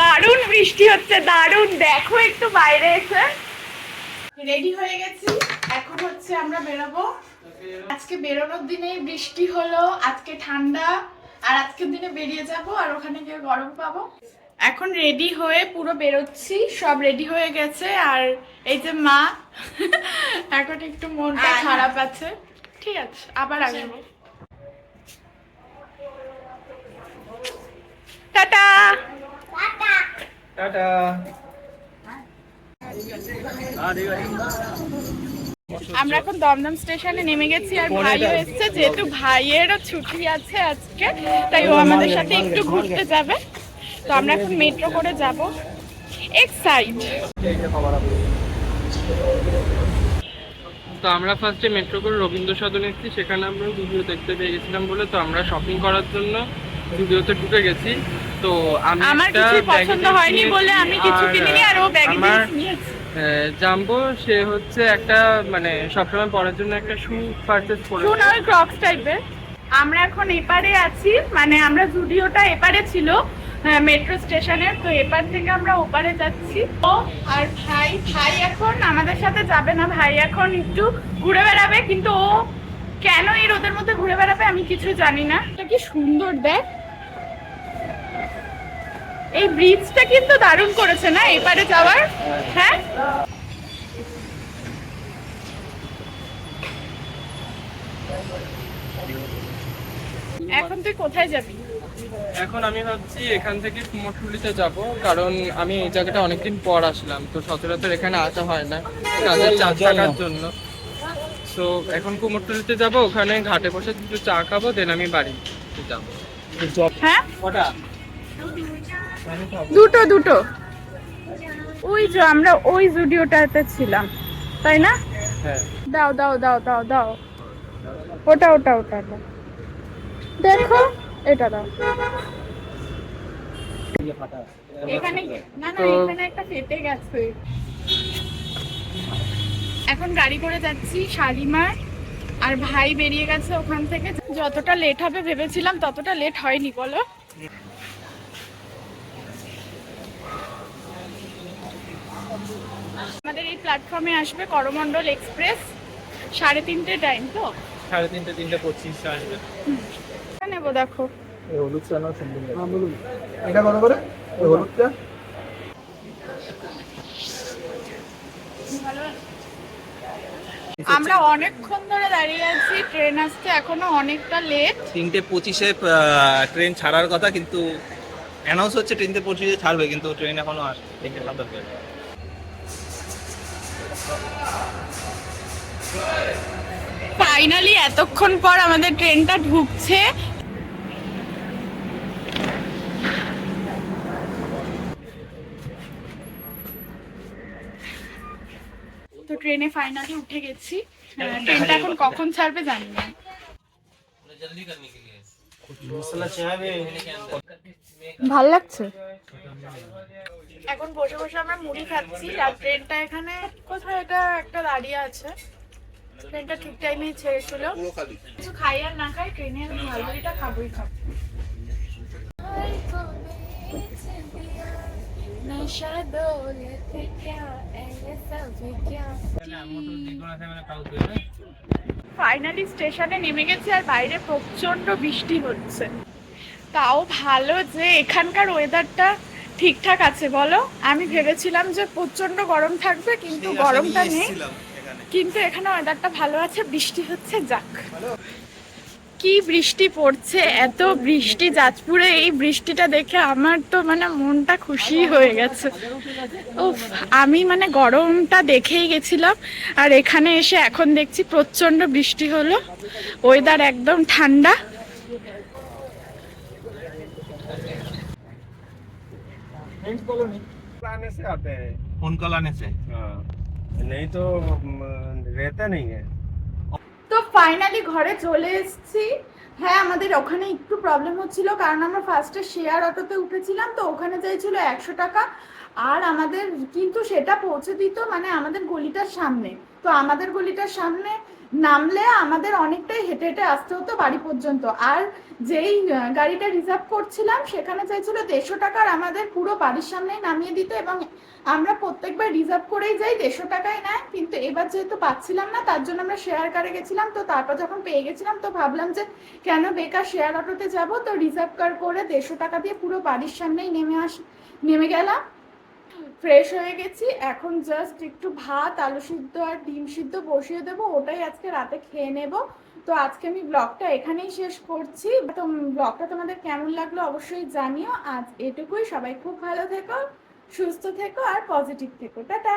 দারুণ বৃষ্টি হচ্ছে দারুণ। দেখো একটু বাইরে এসে। রেডি হয়ে গেছি। এখন হচ্ছে আমরা বেরোবো। আজকে বেরোনোর দিনেই বৃষ্টি হলো আজকে ঠান্ডা আর আজকের দিনে বেরিয়ে যাব আর ওখানে গিয়ে গরম পাবো। এখন রেডি হয়ে পুরো বেরোচ্ছি সব রেডি হয়ে গেছে আর এই যে মা এখন একটু মনটা খারাপ আছে। ঠিক আছে আবার আসব। টাটা! টাটা। আমরা এখন দমদম স্টেশনে নেমে গেছি আর ভাইও এসছে যেহেতু ভাইয়েরও ছুটি আছে আজকে তাই ও আমাদের সাথে একটু ঘুরতে যাবে। তো আমরা এখন মেট্রো করে যাব। এক্সাইট তো আমরা ফার্স্টে মেট্রো করে রবীন্দ্র সদন এসেছি সেখানে আমরা ভিডিও দেখতে পেয়ে গেছিলাম বলে তো আমরা শপিং করার জন্য ভিডিওতে ঢুকে গেছি। তো আমি আমার কিছু পছন্দ হয়নি বলে আমি কিছু কিনিনি আর ও ব্যাগে জাম্বো সে হচ্ছে একটা মানে সবসময় পরার জন্য একটা শু পারচেস করে ওই ক্রক্স টাইপের আমরা এখন এপারে আছি মানে আমরা জুডিওটা এপারে ছিল মেট্রো স্টেশনের তো এপার থেকে আমরা ওপারে যাচ্ছি। ও আর ভাই ভাই এখন আমাদের সাথে যাবে না ভাই এখন একটু ঘুরে বেড়াবে কিন্তু ও কেন এই রোদের মধ্যে ঘুরে বেড়াবে আমি কিছু জানি না। এটা কি সুন্দর দেখ। এই ব্রিজটা কিন্তু দারুণ করেছে না? এপারে যাওয়ার? হ্যাঁ? এখন তুই কোথায় যাবি? এখন আমি ভাবছি এখান থেকে কুমোরটুলিতে যাব কারণ আমি এই জায়গাটা অনেকদিন পর আসলাম তো সচরাচর এখানে আসা হয় না কাজের চা থাকার জন্য। তো এখন কুমোরটুলিতে যাব ওখানে ঘাটে বসে দুটো চা খাব দেন আমি বাড়ি যাব। হ্যাঁ? কটা? দুটো দুটো। ওই যে আমরা ওই জুডিওটাতে ছিলাম তাই না? হ্যাঁ। দাও দাও দাও দাও দাও। ওটা ওটা ওটা দাও। দেখো এটা দাও। এখানে না না এখানে একটা ফেটে গেছে। এখন গাড়ি করে যাচ্ছি শালিমার। আর ভাই বেরিয়ে গেছে ওখান থেকে। যতটা লেট হবে ভেবেছিলাম ততটা লেট হয়নি বলো? আমাদের এই প্ল্যাটফর্মে আসবে করমণ্ডল এক্সপ্রেস সাড়ে তিনটে টাইম তো? সাড়ে তিনটে তিনটে পঁচিশ আসবে নেব দেখো। হলুদ চা নাও হ্যাঁ বলুন। এটা কত করে? ওই হলুদটা আমরা অনেকক্ষণ ধরে দাঁড়িয়ে আছি ট্রেন আসতে এখনও অনেকটা লেট তিনটে পঁচিশে ট্রেন ছাড়ার কথা কিন্তু অ্যানাউন্স হচ্ছে তিনটে পঁচিশে ছাড়বে কিন্তু ট্রেন এখনও আসবে তিনটে সাতাশে ফাইনালি এতক্ষণ পর আমাদের ট্রেনটা ঢুকছে। তো ট্রেনে ফাইনালি উঠে গেছি। ট্রেনটা এখন কখন। ছাড়বে জানি না। ভালো লাগছে? এখন বসে বসে আমরা মুড়ি খাচ্ছি আর ট্রেনটা এখানে কোথায়? এটা একটা দাঁড়িয়ে আছে। ট্রেনটা ঠিক টাইমে ছেড়েছিল। কিছু খাই আর না খাই ট্রেনে ভালোটা খাবোই খাব। ফাইনালি স্টেশনে নেমে গেছি আর বাইরে প্রচণ্ড বৃষ্টি হচ্ছে। তাও ভালো যে এখানকার ওয়েদারটা ঠিকঠাক আছে বলো? আমি ভেবেছিলাম যে প্রচণ্ড গরম থাকবে কিন্তু গরমটা নেই। কিন্তু এখানে ওয়েদারটা ভালো আছে বৃষ্টি হচ্ছে যাক। কি বৃষ্টি পড়ছে এত বৃষ্টি যাজপুরে এই বৃষ্টিটা দেখে আমার তো মানে মনটা খুশি হয়ে গেছে। উফ আমি মানে গরমটা দেখেই গেছিলাম আর এখানে এসে এখন দেখছি প্রচণ্ড বৃষ্টি হলো। ওয়েদার একদম ঠান্ডা। लाने से आते हैं কোন কলানে সে हाँ नहीं तो म, रहता नहीं है তো ফাইনালি ঘরে চলে এসেছি হ্যাঁ আমাদের ওখানে একটু প্রবলেম হচ্ছিল কারণ আমরা ফার্স্টে শেয়ার অটোতে উঠেছিলাম তো ওখানে চাইছিল একশো টাকা আর আমাদের কিন্তু সেটা পৌঁছে দিত মানে আমাদের গলিটার সামনে তো আমাদের গলিটার সামনে নামলে আমাদের অনেকটাই হেঁটে হেঁটে আসতে হতো বাড়ি পর্যন্ত। আর যেই গাড়িটা রিজার্ভ করছিলাম, সেখানে চাইছিল দেড়শো টাকার আমাদের পুরো বাড়ির সামনেই নামিয়ে দিতে এবং আমরা প্রত্যেকবার রিজার্ভ করেই যাই, দেড়শো টাকায় নেয়। কিন্তু এবার যেহেতু পাচ্ছিলাম না, তার জন্য আমরা শেয়ার কারে গেছিলাম। তো তারপর যখন পেয়ে গেছিলাম, তো ভাবলাম যে কেন বেকার শেয়ার অটোতে যাব? তো রিজার্ভ কার করে দেড়শো টাকা দিয়ে পুরো বাড়ির সামনেই নেমে আস, নেমে গেলাম। ফ্রেশ হয়ে গেছি, এখন জাস্ট একটু ভাত, আলু সিদ্ধ আর ডিম সিদ্ধ বসিয়ে দেবো, ওটাই আজকে রাতে খেয়ে নেব। তো আজকে আমি ব্লগটা এখানেই শেষ করছি। তো ব্লগটা তোমাদের কেমন লাগল অবশ্যই জানিও। আজ এটুকুই, সবাই খুব ভালো থেকো, সুস্থ থেকো আর পজিটিভ থেকো। টাটা!